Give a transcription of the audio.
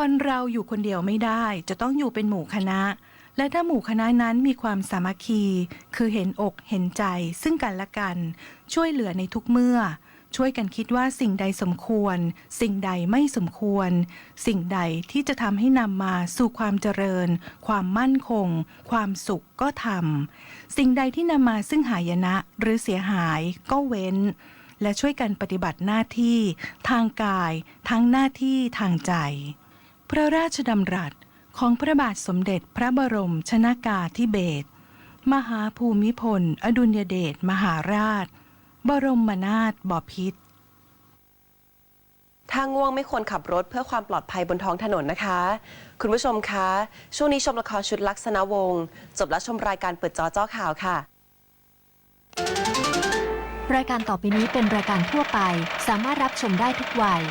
คนเราอยู่คนเดียวไม่ได้ จะต้องอยู่เป็นหมู่คณะ และถ้าหมู่คณะนั้นมีความสามัคคี คือเห็นอกเห็นใจซึ่งกันและกัน ช่วยเหลือในทุกเมื่อ ช่วยกันคิดว่าสิ่งใดสมควร สิ่งใดไม่สมควร สิ่งใดที่จะทำให้นำมาสู่ความเจริญ ความมั่นคง ความสุขก็ทำสิ่งใดที่นำมาซึ่งหายนะหรือเสียหายก็เว้นและช่วยกันปฏิบัติหน้าที่ ทางกาย ทั้งหน้าที่ทางใจ ระราชดำรัสของพระบาทสมเด็จพระบรมชนากาธิเบศรมหาภูมิพล อดุลยเดชมหาราช บรมนาถบพิตรถ้าง่วงไม่ควรขับรถเพื่อความปลอดภัยบนท้องถนนนะคะ คุณผู้ชมคะ ช่วงนี้ชมละครชุดลักษณะวงศ์จบแล้วชมรายการเปิดจอเจ้าข่าวค่ะ รายการต่อไปนี้เป็นรายการทั่วไป สามารถรับชมได้ทุกวัย